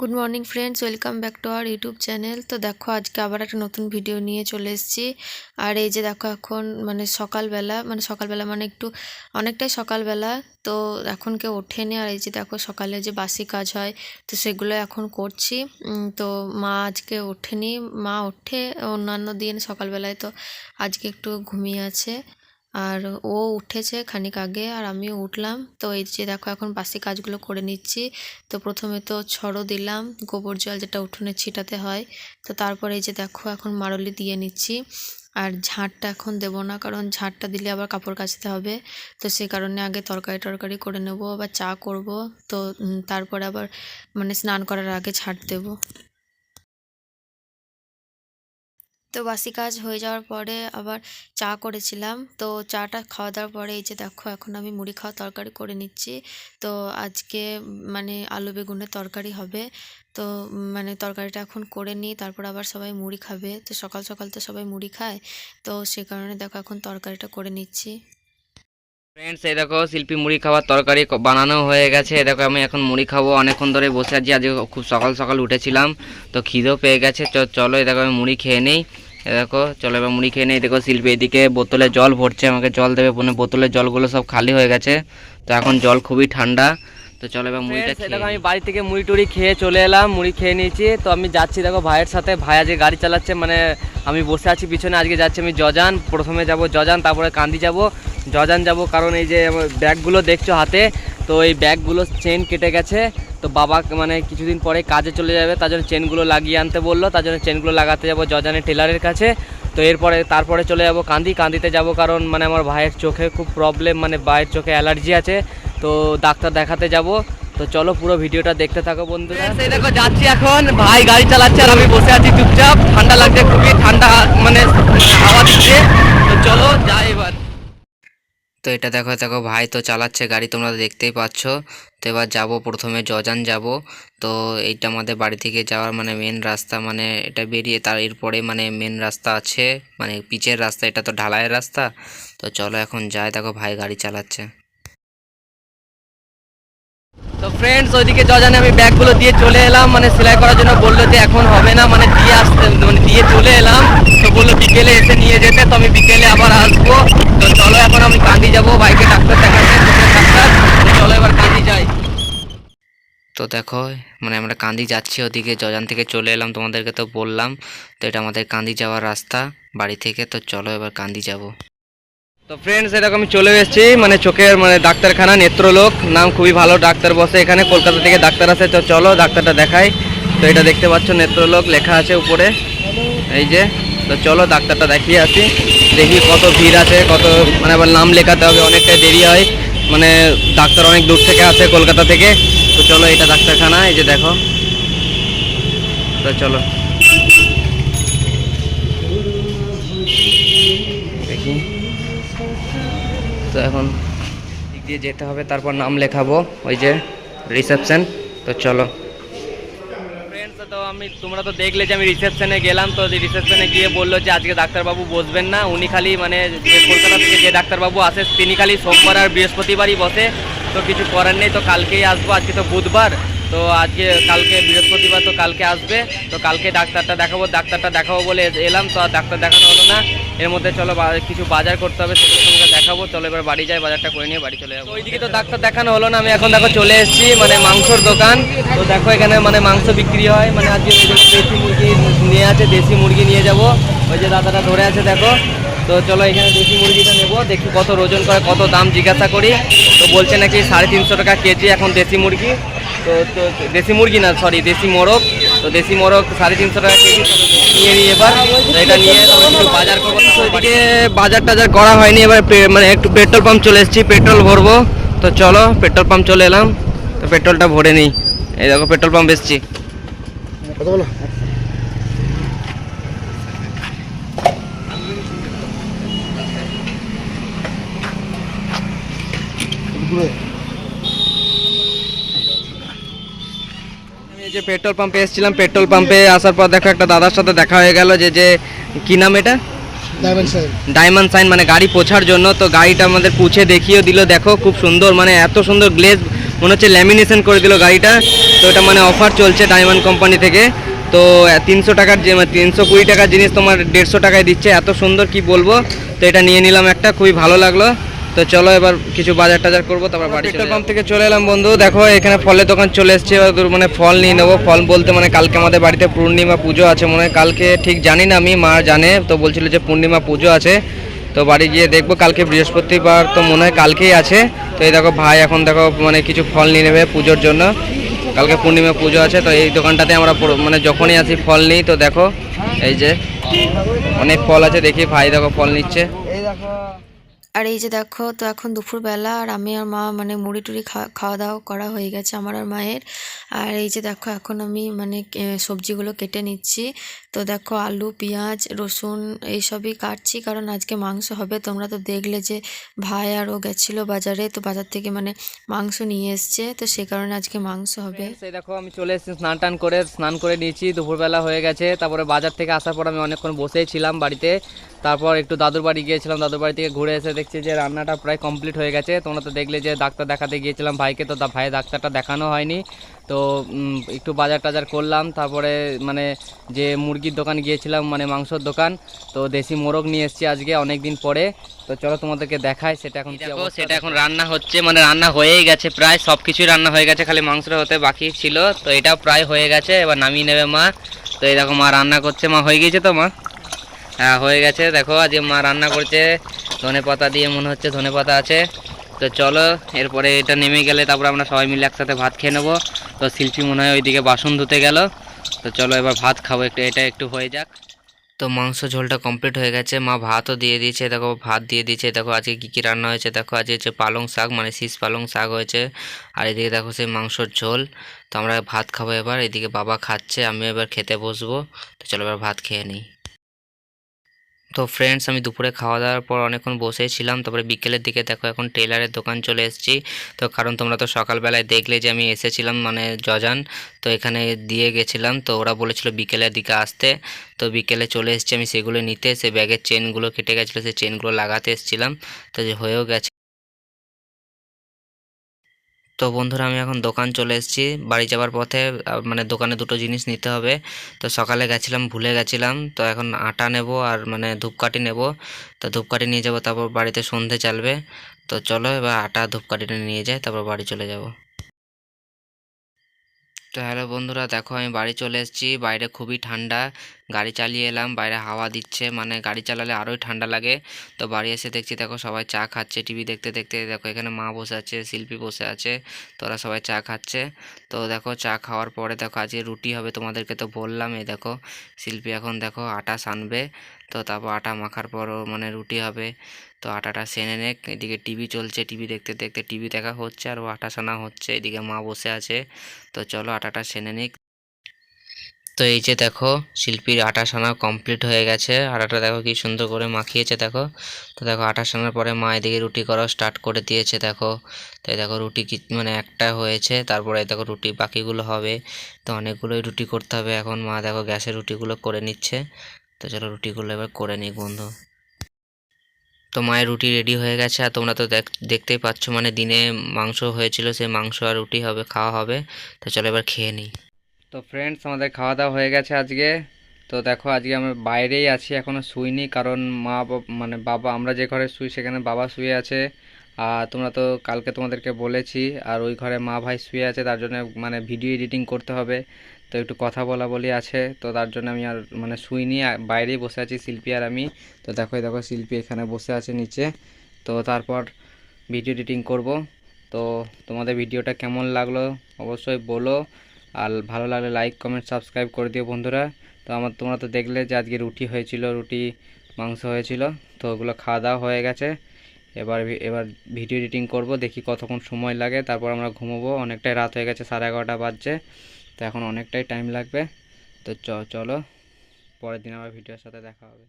Good morning friends welcome back to our YouTube channel তো দেখো, আজকে আবার একটা নতুন ভিডিও নিয়ে চলে এসেছি। আর এই যে দেখো এখন মানে সকালবেলা মানে সকালবেলা মানে একটু অনেকটাই সকালবেলা। তো এখন কেউ ওঠেনি। আর এই যে দেখো, সকালে যে বাসি কাজ হয়, তো সেগুলো এখন করছি। তো মা আজকে ওঠেনি। মা ওঠে অন্যান্য দিন সকালবেলায়, তো আজকে একটু ঘুমিয়ে আছে। আর ও উঠেছে খানিক আগে আর আমিও উঠলাম। তো এই যে দেখো, এখন বাসি কাজগুলো করে নিচ্ছি। তো প্রথমে তো ছড়ো দিলাম, গোবর জল যেটা উঠোনে ছিটাতে হয়। তো তারপরে এই যে দেখো, এখন মারলি দিয়ে নিচ্ছি। আর ঝাঁটটা এখন দেবো না, কারণ ঝাঁটটা দিলে আবার কাপড় কাচতে হবে। তো সেই কারণে আগে তরকারি টরকারি করে নেব, আবার চা করব। তো তারপরে আবার মানে স্নান করার আগে ঝাঁট দেবো। তো বাসি কাজ হয়ে যাওয়ার পরে আবার চা করেছিলাম। তো চাটা খাওয়া দাওয়ার পরে এই যে দেখো এখন আমি মুড়ি খাওয়া তরকারি করে নিচ্ছি। তো আজকে মানে আলু বেগুনের তরকারি হবে। তো মানে তরকারিটা এখন করে নিই, তারপর আবার সবাই মুড়ি খাবে। তো সকাল সকাল তো সবাই মুড়ি খায়। তো সে কারণে দেখো এখন তরকারিটা করে নিচ্ছি। ফ্রেন্ডস এই দেখো শিল্পী মুড়ি খাওয়ার তরকারি বানানো হয়ে গেছে। এই দেখো আমি এখন মুড়ি খাব। অনেকক্ষণ ধরে বসে আছি। আজকে খুব সকাল সকাল উঠেছিলাম। তো খিদেও পেয়ে গেছে। চলো এই দেখো আমি মুড়ি খেয়ে নেই। এ দেখো চলো এবার মুড়ি খেয়ে নেই। দেখো শিল্পী এদিকে বোতলে জল ভরছে আমাকে জল দেবে মানে বোতলের জলগুলো সব খালি হয়ে গেছে। তো এখন জল খুবই ঠান্ডা। তো চলো এবার মুড়িটা দেখো আমি বাড়ি থেকে মুড়ি টুড়ি খেয়ে চলে এলাম মুড়ি খেয়ে নিয়েছি। তো আমি যাচ্ছি দেখো ভাইয়ের সাথে। ভাই আজকে গাড়ি চালাচ্ছে মানে আমি বসে আছি পিছনে। আজকে যাচ্ছি আমি জজান। প্রথমে যাব জজান তারপরে কান্দি যাব। জজান যাব কারণ এই যে ব্যাগগুলো দেখছ হাতে তো এই ব্যাগগুলো চেন কেটে গেছে। তো বাবা মানে কিছুদিন পরে কাজে চলে যাবে, তার জন্য চেনগুলো লাগিয়ে আনতে বলল, তার জন্য চেনগুলো লাগাতে যাব জজানের টেলারের কাছে। তো এরপরে তারপরে চলে যাব কান্দি, কান্দিতে যাব কারণ মানে আমার ভাইয়ের চোখে খুব প্রবলেম মানে ভাইয়ের চোখে অ্যালার্জি আছে। তো ডাক্তার দেখাতে যাব। তো চলো পুরো ভিডিওটা দেখতে থাকো বন্ধুরা। সেই দেখো, যাচ্ছি এখন। ভাই গাড়ি চালাচ্ছে আর আমি বসে আছি চুপচাপ। ঠান্ডা লাগছে, খুবই ঠান্ডা মানে হাওয়া দিচ্ছে। তো চলো যাই এবার। তো এটা দেখো দেখো, ভাই তো চালাচ্ছে গাড়ি, তোমরা দেখতেই পাচ্ছ। তো এবার যাব, প্রথমে জজান যাব। তো এইটা আমাদের বাড়ি থেকে যাওয়ার মানে মেন রাস্তা মানে এটা বেরিয়ে তার এরপরে মানে মেন রাস্তা আছে মানে পিচের রাস্তা, এটা তো ঢালাইয়ের রাস্তা। তো চলো এখন যাই, দেখো ভাই গাড়ি চালাচ্ছে। তো ফ্রেন্ডস ওইদিকে জজানে আমি ব্যাগগুলো দিয়ে চলে এলাম। মানে সেলাই করার জন্য বলল যে এখন হবে না মানে দিয়ে আসতে মানে দিয়ে চলে এলাম। তো বলল বিকেলে এসে নিয়ে যেতে, তো আমি বিকেলে আবার আসব। তো চলো এখন আমি কান্দি যাব, বাইকে ডাক্তার দেখাতে ডাক্তার। চলো এবার কান্দি যাই। তো দেখো মানে আমরা কান্দি যাচ্ছি ওদিকে, জজান থেকে চলে এলাম, তোমাদেরকে তো বললাম। তো এটা আমাদের কান্দি যাওয়ার রাস্তা, বাড়ি থেকে। তো চলো এবার কান্দি যাব। তো ফ্রেন্ডস এরকম আমি চলে এসেছি। মানে চোখের মানে ডাক্তারখানা, নেত্রলোক। নাম খুবই ভালো, ডাক্তার বসে এখানে। কলকাতা থেকে ডাক্তার আছে তো চলো, ডাক্তারটা দেখাই। তো এটা দেখতে পাচ্ছ, নেত্রলোক, লেখা আছে উপরে। এই যে, তো চলো, ডাক্তারটা দেখিয়ে আসি। দেখি কত ভিড় আছে, কত মানে আবার নাম লেখাতে হবে অনেকটা দেরি হয়। মানে ডাক্তার অনেক দূর থেকে আসে কলকাতা থেকে। তো চলো, এটা ডাক্তারখানা, এই যে দেখো। তো চলো। দেখি। তো এখন দিক দিয়ে যেতে হবে, তারপর নাম লেখাবো, ওই যে রিসেপশন তো চলো। তো আমি, তোমরা তো দেখলে যে আমি রিসেপশনে গেলাম, তো রিসেপশনে গিয়ে বলল যে আজকে ডাক্তারবাবু বসবেন না, উনি খালি মানে যে কলকাতা থেকে যে ডাক্তারবাবু আসে, তিনি খালি সোমবার আর বৃহস্পতিবারই বসে, তো কিছু করার নেই, তো কালকেই আসব, আজকে তো বুধবার, তো আজকে কালকে বৃহস্পতিবার তো কালকে আসবে, তো কালকে ডাক্তারটা দেখাবো ডাক্তারটা দেখাবো বলে এলাম, তো আর ডাক্তার দেখানো হলো না এর মধ্যে চলো কিছু বাজার করতে হবে সেগুলো দেখাবো। চলো এবার বাড়ি যাই, বাজারটা করে নিয়ে বাড়ি চলে যাব। ওইদিকে তো ডাক্তার দেখানো হলো না, আমি এখন দেখো চলে এসেছি মানে মাংসর দোকান। তো দেখো এখানে মানে মাংস বিক্রি হয় মানে আজকে দেশি মুরগি নিয়ে আছে, দেশি মুরগি নিয়ে যাব। ওই যে দাদাটা ধরে আছে, দেখো। তো চলো এখানে দেশি মুরগিটা নেব, দেখি কত ওজন করে, কত দাম জিজ্ঞাসা করি। তো বলছে নাকি সাড়ে তিনশো টাকা কেজি এখন দেশি মুরগি। তো তো দেশি মুরগি না সরি দেশি মোরগ। তো দেশি মোরগ সাড়ে তিনশো টাকা কেজি নিয়ে নিই এবার। এটা নিয়ে একটু বাজার করব এদিকে বাজার টাজার করা হয়নি এবার পে- মানে একটু পেট্রোল পাম্প চলে এসেছি পেট্রোল ভরবো। তো চলো পেট্রোল পাম্প চলে এলাম। তো পেট্রোলটা ভরে নিই। এই দেখো পেট্রোল পাম্প এসেছি আমি এই যে পেট্রোল পাম্পে এসেছিলাম পেট্রোল পাম্পে আসার পর দেখো একটা দাদার সাথে দেখা হয়ে গেল যে যে কি নাম এটা? ডায়মন্ড সাইন মানে গাড়ি পোছার জন্য। তো গাড়িটা আমাদের পুছে দেখিয়েও দিল দেখো খুব সুন্দর মানে এত সুন্দর গ্লেজ মনে হচ্ছে ল্যামিনেশন করে দিল গাড়িটা। তো এটা মানে অফার চলছে ডায়মন্ড কোম্পানি থেকে। তো তিনশো টাকার যে তিনশো কুড়ি টাকার জিনিস তোমার দেড়শো টাকায় দিচ্ছে এত সুন্দর কি বলব? তো এটা নিয়ে নিলাম একটা খুবই ভালো লাগল। তো চলো এবার কিছু বাজার টাজার করব তারপর বাড়ি পেট্রোল পাম্প থেকে চলে এলাম বন্ধু। দেখো এখানে ফলের দোকান চলে এসছে। এবার মানে ফল নিয়ে নেব। ফল বলতে মানে কালকে আমাদের বাড়িতে পূর্ণিমা পুজো আছে মনে হয়। কালকে ঠিক জানি না আমি মা জানে। তো বলছিল যে পূর্ণিমা পুজো আছে। তো বাড়ি গিয়ে দেখব কালকে বৃহস্পতিবার তো মনে হয় কালকেই আছে। তো এই দেখো ভাই এখন দেখো মানে কিছু ফল নিয়ে নেবে পুজোর জন্য। কালকে পূর্ণিমা পুজো আছে তো এই দোকানটাতে আমরা মানে যখনই আসি ফল নিই তো দেখো এই যে অনেক ফল আছে দেখি ভাই দেখো ফল নিচ্ছে। আর এই যে দেখো, তো এখন দুপুরবেলা আর আমি আর মা মানে মুড়ি টুড়ি খাওয়া খাওয়া দাওয়া করা হয়ে গেছে আমার আর মায়ের। আর এই যে দেখো, এখন আমি মানে সবজিগুলো কেটে নিচ্ছি। তো দেখো, আলু, পেঁয়াজ, রসুন এইসবই কাটছি, কারণ আজকে মাংস হবে। তোমরা তো দেখলে যে ভাই আর ও গেছিল বাজারে, তো বাজার থেকে মানে মাংস নিয়ে এসছে। তো সে কারণে আজকে মাংস হবে। এই দেখো, আমি চলে এসেছি স্নান টান করে, স্নান করে নিয়েছি, দুপুরবেলা হয়ে গেছে। তারপরে বাজার থেকে আসার পর আমি অনেকক্ষণ বসেই ছিলাম বাড়িতে। তারপর একটু দাদুর বাড়ি গিয়েছিলাম দাদুর বাড়ি থেকে ঘুরে এসে দেখছি যে রান্নাটা প্রায় কমপ্লিট হয়ে গেছে। তোমরা তো দেখলে যে ডাক্তার দেখাতে গিয়েছিলাম ভাইকে তো ভাই ডাক্তারটা দেখানো হয়নি। তো একটু বাজার টাজার করলাম তারপরে মানে যে মুরগির দোকান গিয়েছিলাম মানে মাংসর দোকান তো দেশি মোরগ নিয়ে এসেছি আজকে অনেক দিন পরে। তো চলো তোমাদেরকে দেখাই সেটা এখন দেখো সেটা এখন রান্না হচ্ছে মানে রান্না হয়েই গেছে প্রায় সব কিছুই রান্না হয়ে গেছে খালি মাংসটা হতে বাকি ছিল। তো এটাও প্রায় হয়ে গেছে এবার নামিয়ে নেবে মা। তো এই দেখো মা রান্না করছে মা হয়ে গিয়েছে তো মা? হ্যাঁ হয়ে গেছে। দেখো, আজকে মা রান্না করছে। ধনে পাতা দিয়ে মনে হচ্ছে ধনে পাতা আছে। তো চলো, এরপরে এটা নেমে গেলে তারপরে আমরা সবাই মিলে একসাথে ভাত খেয়ে নেব। তো শিল্পী মনে হয় ওইদিকে বাসন ধুতে গেল। তো চলো, এবার ভাত খাব একটু, এটা একটু হয়ে যাক। তো মাংস ঝোলটা কমপ্লিট হয়ে গেছে। মা ভাতও দিয়ে দিয়েছে, দেখো, ভাত দিয়ে দিয়েছে। দেখো, আজকে কী কী রান্না হয়েছে? দেখো, আজকে হচ্ছে পালং শাক মানে শীষ পালং শাক হয়েছে। আর এদিকে দেখো, সেই মাংসর ঝোল। তো আমরা ভাত খাব এবার, এদিকে বাবা খাচ্ছে আমি এবার খেতে বসবো। তো চলো, এবার ভাত খেয়ে নিই। তো ফ্রেন্ডস আমি দুপুরে খাওয়া দাওয়ার পর অনেকক্ষণ বসেছিলাম তারপরে বিকেলের দিকে দেখো এখন টেলারের দোকান চলে এসেছি। তো কারণ তোমরা তো সকালবেলায় দেখলে যে আমি এসেছিলাম মানে জজান। তো এখানে দিয়ে গেছিলাম। তো ওরা বলেছিল বিকেলের দিকে আসতে। তো বিকেলে চলে এসেছি আমি সেগুলো নিতে। সে ব্যাগের চেনগুলো কেটে গেছিল। সেই চেনগুলো লাগাতে এসেছিলাম। তো যে হয়েও গেছে তো বন্ধুরা, আমি এখন দোকান চলে এসেছি। বাড়ি যাওয়ার পথে মানে দোকানে দুটো জিনিস নিতে হবে। তো সকালে গেছিলাম, ভুলে গেছিলাম। তো এখন আটা নেব আর মানে ধূপকাঠি নেব। তো ধূপকাঠি নিয়ে যাব, তারপর বাড়িতে সন্ধে চালবে। তো চলো এবার আটা ধূপকাঠিটা নিয়ে যাই, তারপর বাড়ি চলে যাব। তো হ্যালো বন্ধুরা, দেখো আমি বাড়ি চলে এসেছি। বাইরে খুবই ঠান্ডা, গাড়ি চালিয়ে এলাম, বাইরে হাওয়া দিচ্ছে মানে গাড়ি চালালে আরোই ঠান্ডা লাগে। তো বাড়ি এসে দেখছি, দেখো সবাই চা খাচ্ছে, টিভি দেখতে দেখতে, দেখো এখানে মা বসে আছে, শিল্পী বসে আছে, তো ওরা সবাই চা খাচ্ছে। তো দেখো চা খাওয়ার পরে দেখো আজকে রুটি হবে তোমাদেরকে তো বললাম এই দেখো শিল্পী এখন দেখো আটা সানবে। তো তারপর আটা মাখার পরও মানে রুটি হবে। তো আটাটা সেনে নেক, এদিকে টিভি চলছে টিভি দেখতে দেখতে টিভি দেখা হচ্ছে আর ও আটা সানা হচ্ছে, এদিকে মা বসে আছে। তো চলো আটাটা সেনে নিক। তো এই যে দেখো, শিল্পীর আটা সানা কমপ্লিট হয়ে গেছে। আটাটা দেখো কি সুন্দর করে মাখিয়েছে দেখো। তো দেখো আটা সানার পরে মা এদিকে রুটি করা স্টার্ট করে দিয়েছে দেখো। তো এই দেখো রুটি কি মানে একটা হয়েছে, তারপরে দেখো রুটি বাকিগুলো হবে। তো অনেকগুলোই রুটি করতে হবে এখন। মা দেখো গ্যাসের রুটিগুলো করে নিচ্ছে। তো চলো রুটিগুলো এবার করে নিই বন্ধু তো মায়ের রুটি রেডি হয়ে গেছে আর তোমরা তো দেখ দেখতেই পাচ্ছ মানে দিনে মাংস হয়েছিল, সেই মাংস আর রুটি হবে, খাওয়া হবে। তো চলো এবার খেয়ে নিই। তো ফ্রেন্ডস আমাদের খাওয়া দাওয়া হয়ে গেছে আজকে। তো দেখো আজকে আমরা বাইরেই আছি এখনও শুইনি কারণ মা মানে বাবা আমরা যে ঘরে শুই সেখানে বাবা শুয়ে আছে। আর তোমরা তো কালকে তোমাদেরকে বলেছি, আর ওই ঘরে মা ভাই শুয়ে আছে, তার জন্য মানে ভিডিও এডিটিং করতে হবে। তো একটু কথা বলা বলি আছে, তো তার জন্য আমি আর মানে শুইনি আর বাইরেই বসে আছি শিল্পী আর আমি। তো দেখো দেখো শিল্পী এখানে বসে আছে নিচে। তো তারপর ভিডিও এডিটিং করব। তো তোমাদের ভিডিওটা কেমন লাগল অবশ্যই বলো, আর ভালো লাগলে লাইক, কমেন্ট, সাবস্ক্রাইব করে দিও বন্ধুরা। তো আমার তোমরা তো দেখলে যে আজকে রুটি হয়েছিল, রুটি, মাংস হয়েছিল, তো ওগুলো খাওয়া দাওয়া হয়ে গেছে। এবার এবার ভিডিও এডিটিং করব, দেখি কতক্ষণ সময় লাগে, তারপর আমরা ঘুমোবো। অনেকটাই রাত হয়ে গেছে, সাড়ে এগারোটা বাজছে, তো এখন অনেকটাই টাইম লাগবে। তো চলো, পরের দিন আবার ভিডিওর সাথে দেখা হবে।